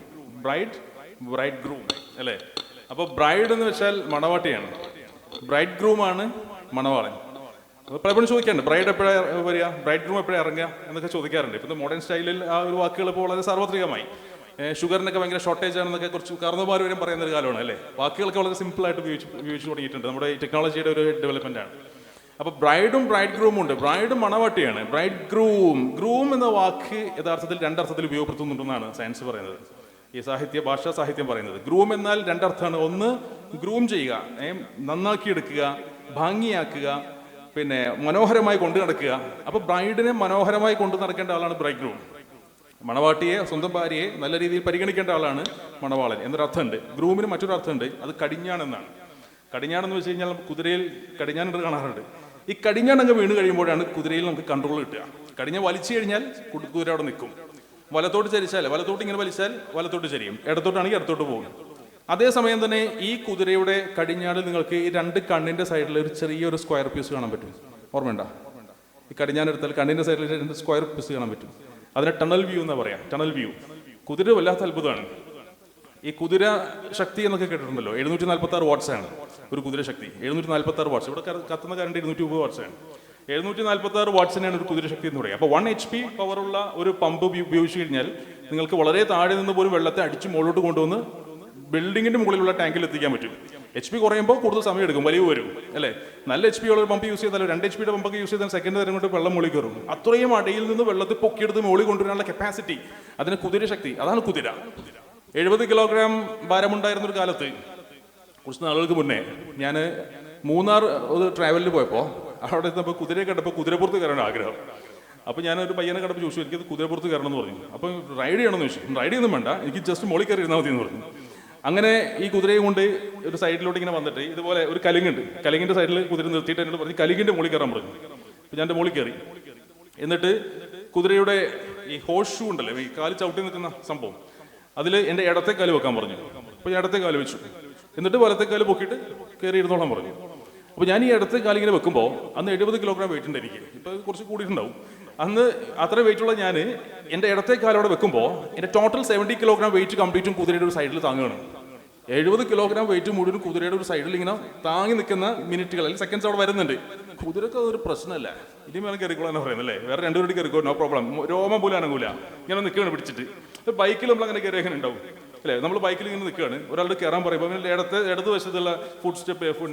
ബ്രൈഡ് ബ്രൈഡ് ഗ്രൂം അല്ലേ? അപ്പോൾ ബ്രൈഡ് എന്ന് വെച്ചാൽ മണവാട്ടിയാണ്. ബ്രൈഡ് ഗ്രൂമാണ് മണവാളൻ പലപ്പോഴും ചോദിക്കാറുണ്ട് ബ്രൈഡ് എപ്പോഴാണ് വരിക? ബ്രൈഡ് ഗ്രൂം എപ്പോഴാണ് ഇറങ്ങുക? എന്നൊക്കെ ചോദിക്കാറുണ്ട്. ഇപ്പം മോഡേൺ സ്റ്റൈലിൽ ആ ഒരു വാക്കുകൾ ഇപ്പോൾ വളരെ സാർവത്രികമായി. ഷുഗറിനൊക്കെ ഭയങ്കര ഷോർട്ടേജ് ആണെന്നൊക്കെ കുറച്ച് കാരണവന്മാർ വരും പറയുന്ന ഒരു കാലമാണ് അല്ലേ? വാക്കുകളൊക്കെ വളരെ സിമ്പിൾ ആയിട്ട് ഉപയോഗിച്ച് ഉപയോഗിച്ച് തുടങ്ങിയിട്ടുണ്ട്. നമ്മുടെ ഈ ടെക്നോളജിയുടെ ഒരു ഡെവലപ്മെന്റ് ആണ്. അപ്പൊ ബ്രൈഡും ബ്രൈഡ് ഗ്രൂമും ഉണ്ട്. ബ്രൈഡ് മണവാട്ടിയാണ്. ബ്രൈഡ് ഗ്രൂം ഗ്രൂം എന്ന വാക്ക് യഥാർത്ഥത്തിൽ രണ്ടർത്ഥത്തിൽ ഉപയോഗപ്പെടുത്തുന്നുണ്ടെന്നാണ് സയൻസ് പറയുന്നത്. ഈ സാഹിത്യ ഭാഷാ സാഹിത്യം പറയുന്നത്. ഗ്രൂം എന്നാൽ രണ്ടർത്ഥമാണ്. ഒന്ന് ഗ്രൂം ചെയ്യുക. നന്നാക്കി എടുക്കുക ഭംഗിയാക്കുക പിന്നെ മനോഹരമായി കൊണ്ടു നടക്കുക. അപ്പൊ ബ്രൈഡിനെ മനോഹരമായി കൊണ്ടു നടക്കേണ്ട ആളാണ് ബ്രൈഡ് ഗ്രൂം മണവാട്ടിയെ സ്വന്തം ഭാര്യയെ നല്ല രീതിയിൽ പരിഗണിക്കേണ്ട ആളാണ് മണവാളൻ എന്നൊരു അർത്ഥമുണ്ട് ഗ്രൂമിന് മറ്റൊരു അർത്ഥമുണ്ട് അത് കടിഞ്ഞാണെന്നാണ്. കടിഞ്ഞാണെന്ന് വെച്ച് കഴിഞ്ഞാൽ കുതിരയിൽ കടിഞ്ഞാൺ ഇട്ട് കാണാറുണ്ട്. ഈ കടിഞ്ഞാണങ്ങ് വീണ് കഴിയുമ്പോഴാണ് കുതിരയിൽ നമുക്ക് കൺട്രോൾ കിട്ടുക. കടിഞ്ഞ വലിച്ചു കഴിഞ്ഞാൽ കുതിര അവിടെ നിൽക്കും. വലത്തോട്ട് ചരിച്ചാൽ വലത്തോട്ട് ഇങ്ങനെ വലിച്ചാൽ വലത്തോട്ട് ചരിയും. ഇടത്തോട്ടാണെങ്കിൽ ഇടത്തോട്ട് പോകും. അതേസമയം തന്നെ ഈ കുതിരയുടെ കടിഞ്ഞാണിൽ നിങ്ങൾക്ക് ഈ രണ്ട് കണ്ണിന്റെ സൈഡിൽ ഒരു ചെറിയൊരു സ്ക്വയർ പീസ് കാണാൻ പറ്റും. ഓർമ്മയുണ്ട? ഈ കടിഞ്ഞാൻ എടുത്താൽ കണ്ണിന്റെ സൈഡിൽ രണ്ട് സ്ക്വയർ പീസ് കാണാൻ പറ്റും. അതിനെ ടണൽ വ്യൂ എന്നാ പറയാം. ടണൽ വ്യൂ കുതിര വല്ലാത്ത അത്ഭുതമാണ്. ഈ കുതിര ശക്തി എന്നൊക്കെ കേട്ടിട്ടുണ്ടല്ലോ. എഴുന്നൂറ്റി നാൽപ്പത്തി ആറ് വാട്ട്സ് ആണ് ഒരു കുതിര ശക്തി. എഴുന്നൂറ്റി നാൽപ്പത്തി ആറ് വാട്ട്സ് ഇവിടെ കത്തുന്ന കറണ്ട് ഇരുന്നൂറ്റി മുപ്പത് വാട്ട്സ് ആണ്. എഴുന്നൂറ്റി നാൽപ്പത്തി ആറ് വാട്ട്സിനാണ് ഒരു കുതിര ശക്തി എന്ന് പറയുക. അപ്പോൾ വൺ എച്ച് പി പവറുള്ള ഒരു പമ്പ് ഉപയോഗിച്ച് കഴിഞ്ഞാൽ നിങ്ങൾക്ക് വളരെ താഴെ നിന്ന് പോലും വെള്ളത്തെ അടിച്ച് മുകളിലോട്ട് കൊണ്ടുവന്ന് ബിൽഡിങ്ങിന്റെ മുകളിലുള്ള ടാങ്കിൽ എത്തിക്കാൻ പറ്റും. എച്ച് പി കുറയുമ്പോൾ കൂടുതൽ സമയം എടുക്കും വലിയ വരും അല്ലേ? നല്ല എച്ച് പി ഉള്ള പമ്പ് യൂസ് ചെയ്താലും രണ്ട് എച്ച് പിയുടെ പമ്പൊക്കെ യൂസ് ചെയ്താൽ സെക്കൻഡ് തരം കൊണ്ട് വെള്ളം മുകളിൽ കയറും. അത്രയും അടിയിൽ നിന്ന് വെള്ളത്തിൽ പൊക്കിയെടുത്ത് മുകളിൽ കൊണ്ടുവരാനുള്ള കപ്പാസിറ്റി അതിന് കുതിര ശക്തി അതാണ് കുതിര. എഴുപത് കിലോഗ്രാം ഭാരമുണ്ടായിരുന്ന ഒരു കാലത്ത് കുറച്ച് നാളുകൾക്ക് മുന്നേ ഞാൻ മൂന്നാർ ഒരു ട്രാവലിൽ പോയപ്പോൾ അവിടെ എത്തുമ്പോൾ കുതിരയെ കണ്ടപ്പോൾ കുതിരപ്പുറത്ത് കയറാൻ ആഗ്രഹം. അപ്പോൾ ഞാൻ ഒരു പയ്യനെ കണ്ടപ്പോൾ ചോദിച്ചു എനിക്കത് കുതിരപ്പുറത്ത് കയറണം എന്ന് പറഞ്ഞു. അപ്പം റൈഡ് ചെയ്യണമെന്ന് ചോദിച്ചു. റൈഡ് ചെയ്യുന്നു വേണ്ട. എനിക്ക് ജസ്റ്റ് മോളി കയറി ഇരുന്നാൽ മതി എന്ന് പറഞ്ഞു. അങ്ങനെ ഈ കുതിരയും കൊണ്ട് ഒരു സൈഡിലോട്ട് ഇങ്ങനെ വന്നിട്ട് ഇതുപോലെ ഒരു കലിങ്ങുണ്ട് കലുങ്ങിന്റെ സൈഡിൽ കുതിര നിർത്തിയിട്ട് എന്നോട് പറഞ്ഞു കലുങ്ങിന്റെ മോളി കയറാൻ പറഞ്ഞു. അപ്പം ഞാൻ എന്റെ മോളി കയറി. എന്നിട്ട് കുതിരയുടെ ഈ ഹോഷു ഷൂ ഉണ്ടല്ലോ ഈ കാൽ ചവിട്ടി നിൽക്കുന്ന സംഭവം. അതിൽ എന്റെ ഇടത്തെ കാൽ വെക്കാൻ പറഞ്ഞു. അപ്പോൾ ഞാൻ ഇടത്തെ കാൽ വെച്ചു. എന്നിട്ട് വലത്തെ കാൽ പൊക്കിയിട്ട് കയറി ഇരുന്നോളാൻ പറഞ്ഞു. അപ്പോൾ ഞാൻ ഈ ഇടത്തെ കാൽ ഇങ്ങനെ വെക്കുമ്പോൾ അന്ന് എഴുപത് കിലോഗ്രാം വെയിറ്റ് ഉണ്ട് എനിക്ക്. ഇപ്പോൾ കുറച്ച് കൂടിയിട്ടുണ്ടാവും. അന്ന് അത്ര വെയിറ്റ് ഉള്ള ഞാൻ എന്റെ ഇടത്തെ കാലോടെ വെക്കുമ്പോൾ എന്റെ ടോട്ടൽ സെവന്റി കിലോഗ്രാം വെയിറ്റ് കംപ്ലീറ്റും കുതിരയുടെ ഒരു സൈഡിൽ താങ്ങുകയാണ്. എഴുപത് കിലോഗ്രാം വെയിറ്റ് മുഴുവൻ കുതിരയുടെ ഒരു സൈഡിൽ ഇങ്ങനെ താങ്ങി നിൽക്കുന്ന മിനിറ്റുകൾ അല്ലെങ്കിൽ സെക്കൻഡ്സ് അവിടെ വരുന്നുണ്ട്. കുതിരക്ക് അതൊരു പ്രശ്നമല്ല. ഇനി വേണം പറയുന്നത് അല്ലേ വേറെ രണ്ടുപേരുടെ കയറിക്കോ നോ പ്രോബ്ലം രോമം പോലും അനങ്ങൂല. ഇങ്ങനെ നിൽക്കുകയാണ് പിടിച്ചിട്ട്. ബൈക്കിൽ നമ്മൾ അങ്ങനെ കയറി ഉണ്ടാവും? അല്ലേ? നമ്മൾ ബൈക്കിൽ ഇങ്ങനെ നിൽക്കുകയാണ്. ഒരാളുടെ കയറാൻ പറയുമ്പോൾ അവന് ഇടത്ത് ഇടത് വശത്തുള്ള foot step foot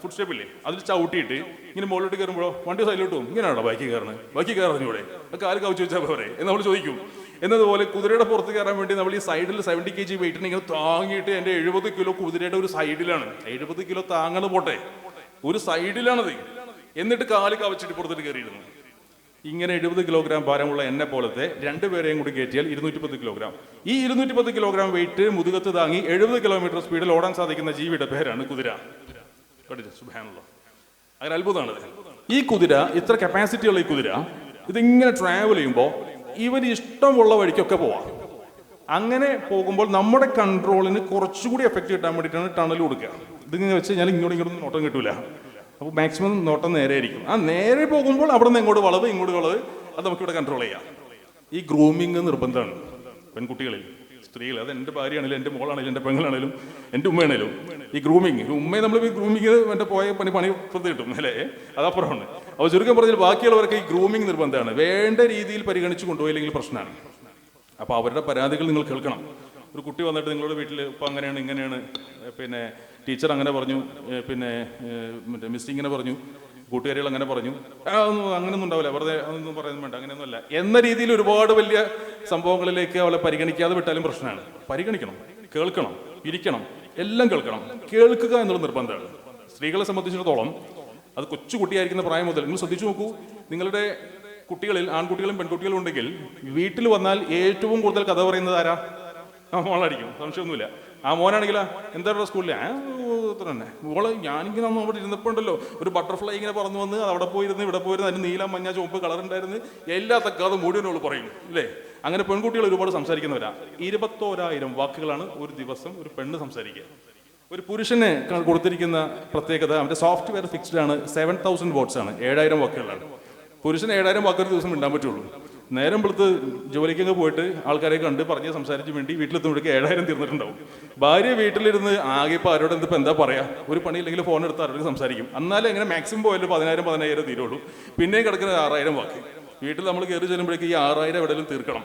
foot step ഇല്ലേ? അതിൽ ചവിട്ടിയിട്ട് ഇങ്ങനെ മുകളിലോട്ട് കയറുമ്പോഴോ വണ്ടി സൈഡിലോട്ട് പോകും. ഇങ്ങനെയാണോ ബൈക്കിൽ കയറുന്നത്? ബൈക്കിൽ കയറുന്നൂടെ കാൽ കവിച്ച് വെച്ചാൽ പോരെ? എന്ന് നമ്മൾ ചോദിക്കും. എന്നതുപോലെ കുതിരയുടെ പുറത്ത് കയറാൻ വേണ്ടി നമ്മൾ ഈ സൈഡിൽ സെവന്റി കെ ജി വെയിറ്റിന് ഇങ്ങനെ താങ്ങിയിട്ട് എന്റെ എഴുപത് കിലോ കുതിരയുടെ ഒരു സൈഡിലാണ്. എഴുപത് കിലോ താങ്ങണ പോട്ടെ. ഒരു സൈഡിലാണത്. എന്നിട്ട് കാൽ കവച്ചിട്ട് പുറത്തിട്ട് കയറിയിരുന്നു. ഇങ്ങനെ എഴുപത് കിലോഗ്രാം ഭാരമുള്ള എന്നെ പോലത്തെ രണ്ട് പേരെയും കൂടി കയറ്റിയാൽ ഇരുന്നൂറ്റി പത്ത് കിലോഗ്രാം ഈ ഇരുന്നൂറ്റി പത്ത് കിലോഗ്രാം വെയിറ്റ് മുതുകത്ത് താങ്ങി എഴുപത് കിലോമീറ്റർ സ്പീഡിൽ ഓടാൻ സാധിക്കുന്ന ജീവിയുടെ പേരാണ് കുതിര. അങ്ങനെ അത്ഭുതമാണ് ഈ കുതിര ഇത്ര കപ്പാസിറ്റി ഉള്ള ഈ കുതിര ഇതിങ്ങനെ ട്രാവൽ ചെയ്യുമ്പോൾ ഇവന് ഇഷ്ടമുള്ള വഴിക്കൊക്കെ പോവാം. അങ്ങനെ പോകുമ്പോൾ നമ്മുടെ കൺട്രോളിന് കുറച്ചുകൂടി എഫക്റ്റ് കിട്ടാൻ വേണ്ടിയിട്ടാണ് ടണൽ കൊടുക്കുക. ഇതിങ്ങനെ വെച്ച് കഴിഞ്ഞാൽ ഇങ്ങോട്ടും ഇങ്ങോട്ടും നോട്ടം കിട്ടൂല. അപ്പോൾ മാക്സിമം നോട്ടം നേരെ ആയിരിക്കും. ആ നേരെ പോകുമ്പോൾ അവിടെ നിന്ന് ഇങ്ങോട്ട് വളവ് ഇങ്ങോട്ട് വളവ് അത് നമുക്കിവിടെ കൺട്രോൾ ചെയ്യാം. ഈ ഗ്രൂമിങ് നിർബന്ധമാണ് പെൺകുട്ടികളിൽ. സ്ത്രീകൾ അത് എന്റെ ഭാര്യയാണെങ്കിലും എന്റെ മോളാണെങ്കിലും എന്റെ പെങ്ങളാണെങ്കിലും എന്റെ ഉമ്മയാണെങ്കിലും ഈ ഗ്രൂമിങ് ഉമ്മയെ നമ്മൾ ഈ ഗ്രൂമിങ് എന്റെ പോയ പണി പണി പ്രതി കിട്ടും. അല്ലേ? അതപ്പുറമാണ്. അപ്പോൾ ചുരുക്കം പറഞ്ഞാൽ ബാക്കിയുള്ളവർക്ക് ഈ ഗ്രൂമിങ് നിർബന്ധമാണ്. വേണ്ട രീതിയിൽ പരിഗണിച്ച് കൊണ്ടുപോയില്ലെങ്കിൽ പ്രശ്നമാണ്. അപ്പോൾ അവരുടെ പരാതികൾ നിങ്ങൾ കേൾക്കണം. ഒരു കുട്ടി വന്നിട്ട് നിങ്ങളുടെ വീട്ടിൽ ഇപ്പം അങ്ങനെയാണ് ഇങ്ങനെയാണ് പിന്നെ ടീച്ചർ അങ്ങനെ പറഞ്ഞു പിന്നെ മറ്റേ മിസ് ഇങ്ങനെ പറഞ്ഞു കൂട്ടുകാരികൾ അങ്ങനെ പറഞ്ഞു. അതൊന്നും അങ്ങനെയൊന്നും ഉണ്ടാവില്ല. വെറുതെ അതൊന്നും പറയുന്നത് വേണ്ട അങ്ങനെയൊന്നുമല്ല. എന്ന രീതിയിൽ ഒരുപാട് വലിയ സംഭവങ്ങളിലേക്ക് അവളെ പരിഗണിക്കാതെ വിട്ടാലും പ്രശ്നമാണ്. പരിഗണിക്കണം കേൾക്കണം ഇരിക്കണം എല്ലാം കേൾക്കണം. കേൾക്കുക എന്നുള്ള നിർബന്ധമാണ്. സ്ത്രീകളെ സംബന്ധിച്ചിടത്തോളം അത് കൊച്ചുകുട്ടിയായിരിക്കുന്ന പ്രായം മുതൽ നിങ്ങൾ ശ്രദ്ധിച്ചു നോക്കൂ നിങ്ങളുടെ കുട്ടികളിൽ ആൺകുട്ടികളും പെൺകുട്ടികളും ഉണ്ടെങ്കിൽ വീട്ടിൽ വന്നാൽ ഏറ്റവും കൂടുതൽ കഥ പറയുന്നത് ആരാ? ആ സംശയമൊന്നുമില്ല. ആ മോനാണെങ്കിലാ? എന്താ സ്കൂളിൽ തന്നെ. മോൾ ഞാനിങ്ങനെ അന്ന് അവിടെ ഇരുന്നപ്പോൾ ഉണ്ടല്ലോ ഒരു ബട്ടർഫ്ലൈ ഇങ്ങനെ പറന്നു വന്ന് അവിടെ പോയിരുന്നു ഇവിടെ പോയിരുന്നു അതിന് നീല മഞ്ഞ ചുവപ്പ് കളർ ഉണ്ടായിരുന്നു. എല്ലാ തക്കാതെ മുഴുവനോട് പറയും ഇല്ലേ? അങ്ങനെ പെൺകുട്ടികൾ ഒരുപാട് സംസാരിക്കുന്നവരാ. ഇരുപത്തോരായിരം വാക്കുകളാണ് ഒരു ദിവസം ഒരു പെണ്ണ് സംസാരിക്കുക. ഒരു പുരുഷന് കൊടുത്തിരിക്കുന്ന പ്രത്യേകത അവന്റെ സോഫ്റ്റ്വെയർ ഫിക്സ്ഡ് ആണ് സെവൻ തൗസൻഡ് വോട്ട്സ് ആണ് ഏഴായിരം വാക്കുകളാണ്. പുരുഷന് ഏഴായിരം വാക്കുകൾ ദിവസം ഇണ്ടാൻ പറ്റുള്ളൂ. നേരം വെളുത്ത് ജോലിക്കൊക്കെ പോയിട്ട് ആൾക്കാരെ കണ്ട് പറഞ്ഞ് സംസാരിച്ച് വേണ്ടി വീട്ടിലെത്തുമ്പോഴേക്ക് ഏഴായിരം തീർന്നിട്ടുണ്ടാവും. ഭാര്യ വീട്ടിലിരുന്ന് ആകെ ഇപ്പോൾ ആരോട് എന്തിപ്പോൾ എന്താ പറയാ? ഒരു പണി ഇല്ലെങ്കിൽ ഫോൺ എടുത്ത് ആരോട് സംസാരിക്കും. എന്നാലും എങ്ങനെ മാക്സിമം പോയാലും പതിനായിരം പതിനായിരം തീരുള്ളൂ. പിന്നെയും കിടക്കുന്നത് ആറായിരം വാക്ക്. വീട്ടിൽ നമ്മൾ കയറി ചെല്ലുമ്പോഴേക്ക് ഈ ആറായിരം എവിടെയെങ്കിലും തീർക്കണം.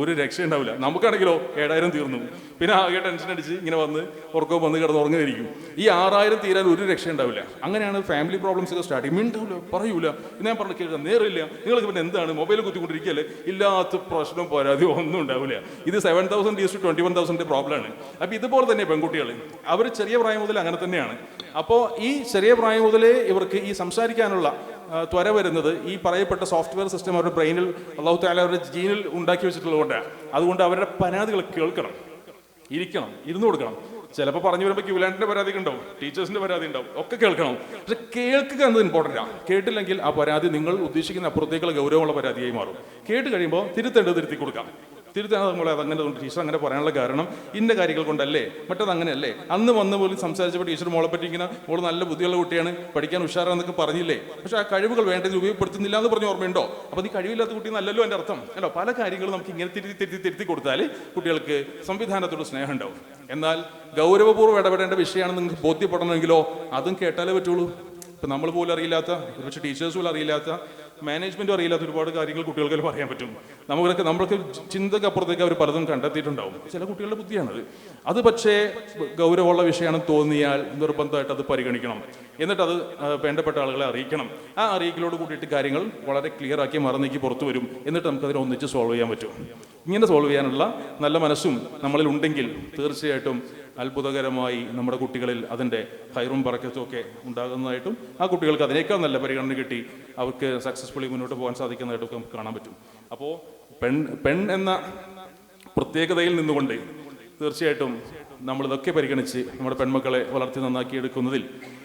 ഒരു രക്ഷ ഉണ്ടാവില്ല നമുക്കാണെങ്കിലോ ഏഴായിരം തീർന്നു. പിന്നെ ആകെ ടെൻഷൻ അടിച്ച് ഇങ്ങനെ വന്ന് ഉറക്കോ വന്ന് കിടന്ന് ഉറങ്ങിയിരിക്കും ഈ ആറായിരം തീരാൻ ഒരു രക്ഷ ഉണ്ടാവില്ല അങ്ങനെയാണ് ഫാമിലി പ്രോബ്ലംസ് ഒക്കെ സ്റ്റാർട്ട് ചെയ്യും. മിണ്ടാവില്ല പറയൂല. ഞാൻ പറഞ്ഞു കേൾക്കാം നേരില്ല നിങ്ങൾക്ക് പിന്നെ എന്താണ്? മൊബൈൽ കുത്തിക്കൊണ്ടിരിക്കുകയല്ലേ? ഇല്ലാത്ത പ്രശ്നം പരാതി ഒന്നും ഉണ്ടാവില്ല. ഇത് seven thousand is to twenty one thousand പ്രോബ്ലമാണ് അപ്പോൾ ഇതുപോലെ തന്നെ പെൺകുട്ടികൾ അവർ ചെറിയ പ്രായം മുതൽ അങ്ങനെ തന്നെയാണ്. അപ്പോൾ ഈ ചെറിയ പ്രായം മുതലേ ഇവർക്ക് ഈ സംസാരിക്കാനുള്ള ത്വര വരുന്നത് ഈ പറയപ്പെട്ട സോഫ്റ്റ്വെയർ സിസ്റ്റം അവരുടെ ബ്രെയിനിൽ അള്ളാഹു താല അവരുടെ ജീനിൽ ഉണ്ടാക്കി വെച്ചിട്ടുള്ളതുകൊണ്ടാണ് അതുകൊണ്ട് അവരുടെ പരാതികൾ കേൾക്കണം. ഇരിക്കണം ഇരുന്ന് കൊടുക്കണം. ചിലപ്പോൾ പറഞ്ഞു വരുമ്പോൾ ക്യൂലാൻഡിന്റെ പരാതി ഉണ്ടാവും ടീച്ചേഴ്സിന്റെ പരാതി ഉണ്ടാവും ഒക്കെ കേൾക്കണം. പക്ഷെ കേൾക്കുക എന്നത് ഇമ്പോർട്ടന്റ് ആണ് കേട്ടില്ലെങ്കിൽ ആ പരാതി നിങ്ങൾ ഉദ്ദേശിക്കുന്ന അപ്പുറത്തേക്കുള്ള ഗൗരവമുള്ള പരാതിയായി മാറും. കേട്ട് കഴിയുമ്പോൾ തിരുത്തേണ്ടത് തിരുത്തി കൊടുക്കാം. തിരുത്താൻ നമ്മളെ അതങ്ങനെ ടീച്ചർ അങ്ങനെ പറയാനുള്ള കാരണം ഇന്ന കാര്യങ്ങൾ കൊണ്ടല്ലേ? മറ്റത് അങ്ങനെയല്ലേ? അന്ന് വന്ന പോലും സംസാരിച്ചപ്പോൾ ടീച്ചർ മോളെ പറ്റി ഇങ്ങനെ മോൾ നല്ല ബുദ്ധിയുള്ള കുട്ടിയാണ് പഠിക്കാൻ ഉഷാറാന്നൊക്കെ പറഞ്ഞില്ലേ? പക്ഷെ ആ കഴിവുകൾ വേണ്ടത് ഉപയോഗപ്പെടുത്തുന്നില്ല എന്ന് പറഞ്ഞ ഓർമ്മയുണ്ടോ? അപ്പോൾ നീ കഴിവില്ലാത്ത കുട്ടി നല്ലല്ലോ എന്റെ അർത്ഥം. അല്ലോ പല കാര്യങ്ങളും നമുക്ക് ഇങ്ങനെ തിരുത്തി തിരുത്തി തിരുത്തി കൊടുത്താൽ കുട്ടികൾക്ക് സംവിധാനത്തോട് സ്നേഹം ഉണ്ടാവും. എന്നാൽ ഗൗരവപൂർവം ഇടപെടേണ്ട വിഷയമാണ് നിങ്ങൾക്ക് ബോധ്യപ്പെടണമെങ്കിലോ? അതും കേട്ടാലേ പറ്റുള്ളൂ. ഇപ്പം നമ്മൾ പോലും അറിയില്ലാത്ത ഒരുപക്ഷെ ടീച്ചേഴ്സ് പോലും അറിയില്ലാത്ത മാനേജ്മെന്റ് അറിയില്ലാത്ത ഒരുപാട് കാര്യങ്ങൾ കുട്ടികൾക്ക് പറയാൻ പറ്റും. നമുക്കൊക്കെ നമ്മൾക്ക് ചിന്തക്ക് അപ്പുറത്തേക്ക് അവർ പലതും കണ്ടെത്തിയിട്ടുണ്ടാവും. ചില കുട്ടികളുടെ ബുദ്ധിയാണത്. അത് പക്ഷേ ഗൗരവമുള്ള വിഷയമാണെന്ന് തോന്നിയാൽ നിർബന്ധമായിട്ട് അത് പരിഗണിക്കണം. എന്നിട്ട് അത് വേണ്ടപ്പെട്ട ആളുകളെ അറിയിക്കണം. ആ അറിയിക്കലോട് കൂടിയിട്ട് കാര്യങ്ങൾ വളരെ ക്ലിയർ ആക്കി മറന്നേക്ക് പുറത്തു വരും. എന്നിട്ട് നമുക്കതിനെ ഒന്നിച്ച് സോൾവ് ചെയ്യാൻ പറ്റും. ഇങ്ങനെ സോൾവ് ചെയ്യാനുള്ള നല്ല മനസ്സും നമ്മളിൽ ഉണ്ടെങ്കിൽ തീർച്ചയായിട്ടും അത്ഭുതകരമായി നമ്മുടെ കുട്ടികളിൽ അതിന്റെ ഹൈറും പറക്കത്തുമൊക്കെ ഉണ്ടാകുന്നതായിട്ടും ആ കുട്ടികൾക്ക് അതിനേക്കാൾ നല്ല പരിഗണന കിട്ടി അവർക്ക് സക്സസ്ഫുള്ളി മുന്നോട്ട് പോകാൻ സാധിക്കുന്നതായിട്ടൊക്കെ നമുക്ക് കാണാൻ പറ്റും. അപ്പോൾ പെൺ പെൺ എന്ന പ്രത്യേകതയിൽ നിന്നുകൊണ്ട് തീർച്ചയായിട്ടും നമ്മളിതൊക്കെ പരിഗണിച്ച് നമ്മുടെ പെൺമക്കളെ വളർത്തി നന്നാക്കി എടുക്കുന്നതിൽ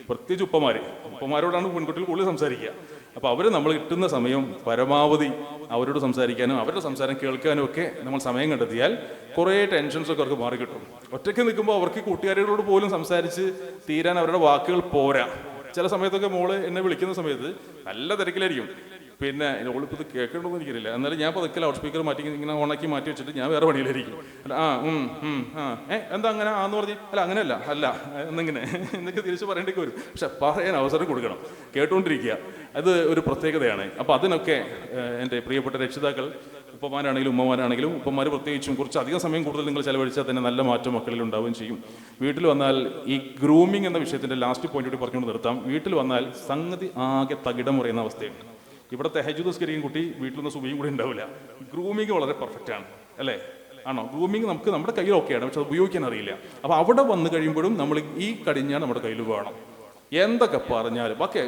പ്രത്യേകിച്ച് ഉപ്പമാർ ഉപ്പമാരോടാണ് പെൺകുട്ടികൾ കൂടുതൽ സംസാരിക്കുക. അപ്പോൾ അവർ നമ്മൾ കിട്ടുന്ന സമയം പരമാവധി അവരോട് സംസാരിക്കാനും അവരുടെ സംസാരം കേൾക്കാനും ഒക്കെ നമ്മൾ സമയം കണ്ടെത്തിയാൽ കുറേ ടെൻഷൻസ് ഒക്കെ അവർക്ക് മാറി കിട്ടും. ഒറ്റയ്ക്ക് നിൽക്കുമ്പോൾ അവർക്ക് കൂട്ടുകാരികളോട് പോലും സംസാരിച്ച് തീരാൻ അവരുടെ വാക്കുകൾ പോരാ. ചില സമയത്തൊക്കെ മോൾ എന്നെ വിളിക്കുന്ന സമയത്ത് നല്ല തിരക്കിലായിരിക്കും. പിന്നെ ഓളിപ്പോൾ ഇത് കേൾക്കണമെന്ന് എനിക്കറിയില്ല. എന്നാലും ഞാൻ പതുക്കെ ലൗഡ് സ്പീക്കർ മാറ്റി ഇങ്ങനെ ഓണാക്കി മാറ്റി വെച്ചിട്ട് ഞാൻ വേറെ പണിയിലായിരിക്കും. അല്ല ആ ആ. എന്താ അങ്ങനെ ആന്ന് പറഞ്ഞ് അല്ല അങ്ങനെയല്ല അല്ല എന്നിങ്ങനെ എന്നൊക്കെ തിരിച്ച് പറയേണ്ടി വരും. പക്ഷെ പറയാൻ അവസരം കൊടുക്കണം. കേട്ടുകൊണ്ടിരിക്കുക അത് ഒരു പ്രത്യേകതയാണ്. അപ്പോൾ അതിനൊക്കെ എന്റെ പ്രിയപ്പെട്ട രക്ഷിതാക്കൾ ഉപ്പമാരാണെങ്കിലും ഉമ്മമാരാണെങ്കിലും ഉപ്പമാർ പ്രത്യേകിച്ചും കുറച്ച് അധികം സമയം കൂടുതൽ നിങ്ങൾ ചിലവഴിച്ചാൽ തന്നെ നല്ല മാറ്റം മക്കളിൽ ഉണ്ടാവുകയും ചെയ്യും. വീട്ടിൽ വന്നാൽ ഈ ഗ്രൂമിംഗ് എന്ന വിഷയത്തിന്റെ ലാസ്റ്റ് പോയിന്റ് കൂടി പറഞ്ഞുകൊണ്ട് നിർത്താം. വീട്ടിൽ വന്നാൽ സംഗതി ആകെ തകിടം പറയുന്ന അവസ്ഥയാണ് ഇവിടെ തെഹജുദ് സ്കരിയും കുട്ടി വീട്ടിൽ നിന്ന് സുബിയും കൂടി ഉണ്ടാവില്ല. ഗ്രൂമിങ് വളരെ പെർഫെക്റ്റ് ആണ് അല്ലേ? ആണോ? ഗ്രൂമിങ് നമുക്ക് നമ്മുടെ കയ്യിൽ ഓക്കെയാണ് പക്ഷെ അത് ഉപയോഗിക്കാൻ അറിയില്ല. അപ്പോൾ അവിടെ വന്നു കഴിയുമ്പോഴും നമ്മൾ ഈ കടിഞ്ഞാൻ നമ്മുടെ കയ്യിൽ വേണം. എന്തൊക്കെ പറഞ്ഞാലും ബാക്കി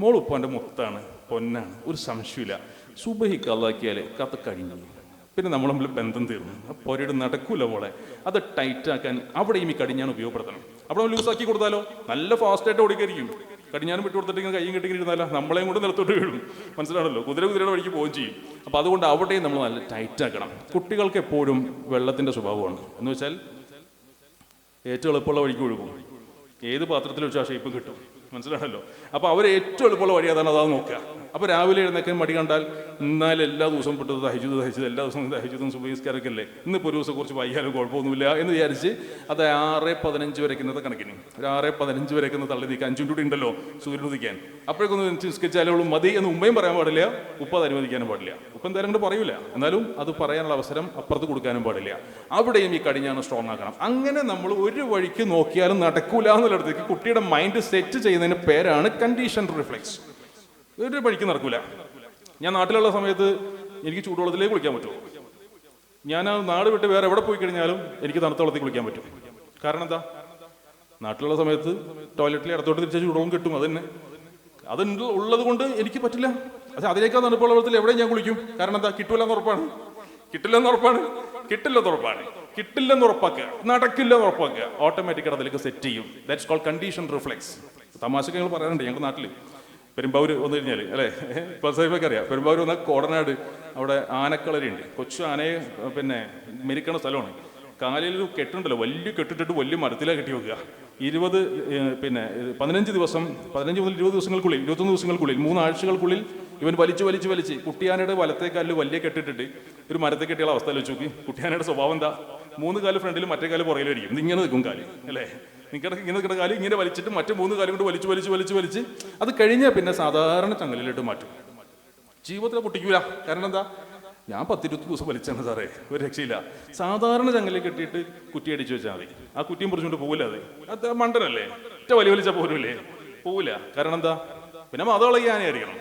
മോൾ ഉപ്പാന്റെ മുത്താണ് പൊന്നാണ് ഒരു സംശയമില്ല സുബഹി കള്ളാക്കിയാൽ കത്ത് കഴിഞ്ഞു. പിന്നെ നമ്മൾ തമ്മിൽ ബന്ധം തീർന്നു. പൊരയുടെ നടക്കൂല പോലെ അത് ടൈറ്റ് ആക്കാൻ അവിടെയും ഈ കടിഞ്ഞാണ് ഉപയോഗപ്പെടുത്തണം. അവിടെ ലൂസാക്കി കൊടുത്താലോ? നല്ല ഫാസ്റ്റായിട്ട് ഓടിക്കായിരിക്കും. കടിഞ്ഞാനും വിട്ടു കൊടുത്തിട്ട് ഇങ്ങനെ കൈയും നമ്മളെയും കൂടെ നിലത്തോട്ട് വീഴും. മനസ്സിലാണല്ലോ? കുതിര കുതിരയുടെ വഴിക്ക് പോവുകയും ചെയ്യും. അപ്പോൾ അതുകൊണ്ട് അവിടെയും നമ്മൾ നല്ല ടൈറ്റ് ആക്കണം. കുട്ടികൾക്ക് എപ്പോഴും വെള്ളത്തിന്റെ സ്വഭാവമാണ്. എന്ന് വെച്ചാൽ ഏറ്റവും എളുപ്പമുള്ള വഴിക്ക് ഒഴുകും. ഏത് പാത്രത്തിൽ വെച്ചാൽ ഷേപ്പ് കിട്ടും. മനസ്സിലാണല്ലോ? അപ്പോൾ അവർ ഏറ്റവും എളുപ്പമുള്ള വഴി അതാണ് അതാണ് നോക്കുക. അപ്പോൾ രാവിലെ എഴുന്നേക്കാൻ മടി കണ്ടാൽ എന്നാൽ എല്ലാ ദിവസവും പെട്ടത് ദഹിച്ചത് ദഹിച്ചത് എല്ലാ ദിവസവും ദഹിച്ചതും സുബഹിസ്കാരൊക്കെ അല്ലേ ഇന്നിപ്പോൾ ഒരു ദിവസം കുറച്ച് വൈകാലും കുഴപ്പമൊന്നുമില്ല എന്ന് വിചാരിച്ച് അത് ആറ് പതിനഞ്ച് വരയ്ക്കുന്നത് കണക്കിന്. ഒരു ആറ് പതിനഞ്ച് വരയ്ക്കുന്ന തള്ളി നീക്കാൻ. അഞ്ചും കൂടി ഉണ്ടല്ലോ സൂര്യൻ ഉദിക്കാൻ. അപ്പോഴേക്കൊന്ന് ഉള്ളൂ. മതി എന്ന് ഉമ്മയും പറയാൻ പാടില്ല ഉപ്പ അത് അനുവദിക്കാനും പാടില്ല. ഉപ്പ എന്തായാലും കൂടെ പറയൂല. എന്നാലും അത് പറയാനുള്ള അവസരം അപ്പുറത്ത് കൊടുക്കാനും പാടില്ല. അവിടെയും ഈ കടിഞ്ഞാണ് സ്ട്രോങ് ആക്കണം. അങ്ങനെ നമ്മൾ ഒരു വഴിക്ക് നോക്കിയാലും നടക്കൂല എന്നുള്ളിടത്തേക്ക് കുട്ടിയുടെ മൈൻഡ് സെറ്റ് ചെയ്യുന്നതിന് പേരാണ് കണ്ടീഷൻ റിഫ്ലെക്സ് ഒരു പഴിക്ക് നടക്കൂല. ഞാൻ നാട്ടിലുള്ള സമയത്ത് എനിക്ക് ചൂടുവെള്ളത്തിലേക്ക് കുളിക്കാൻ പറ്റുമോ? ഞാൻ ആ നാട് വിട്ട് വേറെ എവിടെ പോയി കഴിഞ്ഞാലും എനിക്ക് തണുത്ത വെള്ളത്തിൽ കുളിക്കാൻ പറ്റും. കാരണം എന്താ? നാട്ടിലുള്ള സമയത്ത് ടോയ്ലറ്റിൽ ഇടത്തോട്ട് തിരിച്ച ചൂടവും കിട്ടും അത് തന്നെ. അത് ഉള്ളത് കൊണ്ട് എനിക്ക് പറ്റില്ല. പക്ഷെ അതിനേക്കാൾ തണുപ്പുള്ള വെള്ളത്തിൽ എവിടെ ഞാൻ കുളിക്കും. കാരണം എന്താ? കിട്ടൂലെന്ന് ഉറപ്പാണ്. കിട്ടില്ലെന്ന് ഉറപ്പാണ്. കിട്ടില്ലെന്ന് ഉറപ്പാണ്. കിട്ടില്ലെന്ന് ഉറപ്പാക്കുക. നടക്കില്ലെന്ന് ഉറപ്പാക്കുക. ഓട്ടോമാറ്റിക്കായിട്ട് അതിലേക്ക് സെറ്റ് ചെയ്യും. ദാറ്റ്സ് കോൾ കണ്ടീഷൻ റിഫ്ലെക്സ് തമാശക്ക് ഞങ്ങൾ പറയാറുണ്ട് നാട്ടിൽ പെരുമ്പാവൂർ വന്നു കഴിഞ്ഞാൽ അല്ലേ? പസായിപ്പൊക്കെ അറിയാം. പെരുമ്പാവൂർ വന്നാൽ കോടനാട് അവിടെ ആനക്കളരിയുണ്ട് കൊച്ചു ആനയെ പിന്നെ മെരിക്കണ സ്ഥലമാണ്. കാലിൽ കെട്ടുണ്ടല്ലോ വലിയ കെട്ടിട്ടിട്ട് വലിയ മരത്തിലാണ് കെട്ടി വെക്കുക. ഇരുപത് പിന്നെ പതിനഞ്ച് ദിവസം പതിനഞ്ച് മുതൽ ഇരുപത് ദിവസങ്ങൾക്കുള്ളിൽ ഇരുപത്തൊന്ന് ദിവസങ്ങൾക്കുള്ളിൽ മൂന്നാഴ്ചകൾക്കുള്ളിൽ ഇവൻ വലിച്ചു വലിച്ചു വലിച്ച് കുട്ടിയാനയുടെ വലത്തെ കാലിൽ വലിയ കെട്ടിട്ടിട്ട് ഒരു മരത്തെ കെട്ടിയുള്ള അവസ്ഥയിൽ വെച്ച് നോക്കി. കുട്ടിയാനയുടെ സ്വഭാവം എന്താ? മൂന്ന് കാൽ ഫ്രണ്ടിലും മറ്റേ കാൽ പുറകിലായിരിക്കും ഇങ്ങനെ നിൽക്കും കാൽ അല്ലേ? നിങ്ങളുടെ ഇങ്ങനെ നിൽക്കുന്ന കാലം ഇങ്ങനെ വലിച്ചിട്ട് മറ്റു മൂന്ന് കാലം കൊണ്ട് വലിച്ചു വലിച്ചു വലിച്ചു വലിച്ച് അത് കഴിഞ്ഞാൽ പിന്നെ സാധാരണ ചങ്ങലിലിട്ട് മാറ്റും. ജീവിതത്തിൽ പൊട്ടിക്കൂല. കാരണം എന്താ? ഞാൻ പത്തിരുപത്തി ദിവസം വലിച്ചാണ് സാറേ. ഒരു രക്ഷയില്ല. സാധാരണ ചങ്ങലിൽ കെട്ടിയിട്ട് കുറ്റി അടിച്ചു വെച്ചാൽ മതി. ആ കുറ്റിയും പറിച്ചുകൊണ്ട് പോകില്ല അത്. അത് മണ്ടനല്ലേ? ഒറ്റ വലിയ വലിച്ചാൽ പോരുമില്ലേ പോകില്ല കാരണം എന്താ? പിന്നെ മതമുള്ള ആനയായിരിക്കണം.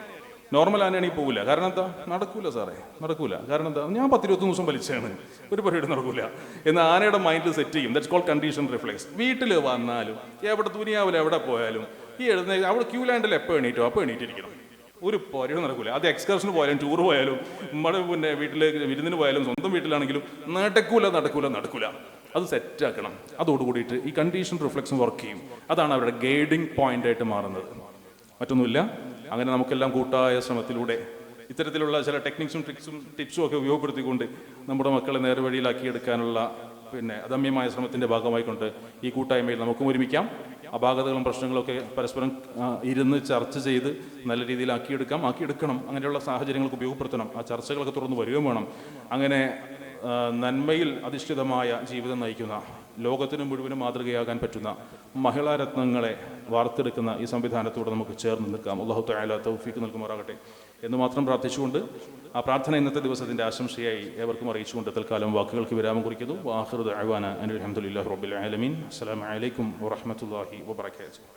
നോർമൽ ആനയാണെങ്കിൽ പോകില്ല കാരണം എന്താ? നടക്കൂല സാറേ. നടക്കൂല. കാരണം എന്താ? ഞാൻ പത്തിരുപത്തി ദിവസം വലിച്ചാണ് ഒരു പരിപാടി നടക്കൂല. എന്ന് ആനയുടെ മൈൻഡ് സെറ്റ് ചെയ്യും. ദറ്റ്സ് കോൾ കണ്ടീഷൻ റിഫ്ലെക്സ് വീട്ടിൽ വന്നാലും എവിടെ തുനിയാവില്ല എവിടെ പോയാലും ഈ എഴുന്നേ അവിടെ ക്യൂ ലാൻഡിൽ എപ്പോൾ എണീറ്റോ അപ്പോൾ എണീറ്റിരിക്കണം. ഒരു പരിപാടി നടക്കൂല. അത് എക്സ്കർഷൻ പോയാലും ടൂർ പോയാലും നമ്മുടെ പിന്നെ വീട്ടിൽ വിരുന്നിന് പോയാലും സ്വന്തം വീട്ടിലാണെങ്കിലും നടക്കൂല നടക്കൂല നടക്കൂല. അത് സെറ്റാക്കണം അതോടുകൂടിയിട്ട് ഈ കണ്ടീഷൻ റിഫ്ലക്സും വർക്ക് ചെയ്യും. അതാണ് അവരുടെ ഗൈഡിങ് പോയിന്റ് ആയിട്ട് മാറുന്നത്. മറ്റൊന്നുമില്ല. അങ്ങനെ നമുക്കെല്ലാം കൂട്ടായ ശ്രമത്തിലൂടെ ഇത്തരത്തിലുള്ള ചില ടെക്നിക്സും ട്രിക്സും ടിപ്സും ഒക്കെ ഉപയോഗപ്പെടുത്തിക്കൊണ്ട് നമ്മുടെ മക്കളെ നേർവഴിയിലാക്കിയെടുക്കാനുള്ള പിന്നെ അദമ്യമായ ശ്രമത്തിന്റെ ഭാഗമായിക്കൊണ്ട് ഈ കൂട്ടായ്മയിൽ നമുക്കും ഒരുമിക്കാം. അപാകതകളും പ്രശ്നങ്ങളൊക്കെ പരസ്പരം ഇരുന്ന് ചർച്ച ചെയ്ത് നല്ല രീതിയിൽ ആക്കിയെടുക്കാം. ആക്കിയെടുക്കണം. അങ്ങനെയുള്ള സാഹചര്യങ്ങൾക്ക് ഉപയോഗപ്പെടുത്തണം. ആ ചർച്ചകളൊക്കെ തുറന്ന് വരികയും വേണം. അങ്ങനെ നന്മയിൽ അധിഷ്ഠിതമായ ജീവിതം നയിക്കുന്ന ലോകത്തിന് മുഴുവനും മാതൃകയാകാൻ പറ്റുന്ന മഹിളാരത്നങ്ങളെ വാർത്തെടുക്കുന്ന ഈ സംവിധാനത്തോടെ നമുക്ക് ചേർന്ന് നിൽക്കാം. അള്ളാഹു തആല തൗഫീക്ക് നൽകുമാറാകട്ടെ എന്ന് മാത്രം പ്രാർത്ഥിച്ചുകൊണ്ട് ആ പ്രാർത്ഥന ഇന്നത്തെ ദിവസത്തിന്റെ ആശംസയായി ഏവർക്കും അറിയിച്ചുകൊണ്ട് തൽക്കാലം വാക്കുകൾക്ക് വിരാമം കുറിക്കുന്നു. വാഹൃദ് അഹ്വാന അനിൽ അഹമ്മദില്ലാഹി റബ്ബിൽ ആലമീൻ. അസ്സലാമു അലൈക്കും വറഹ്മത്തുള്ളാഹി വബറകാതുഹു.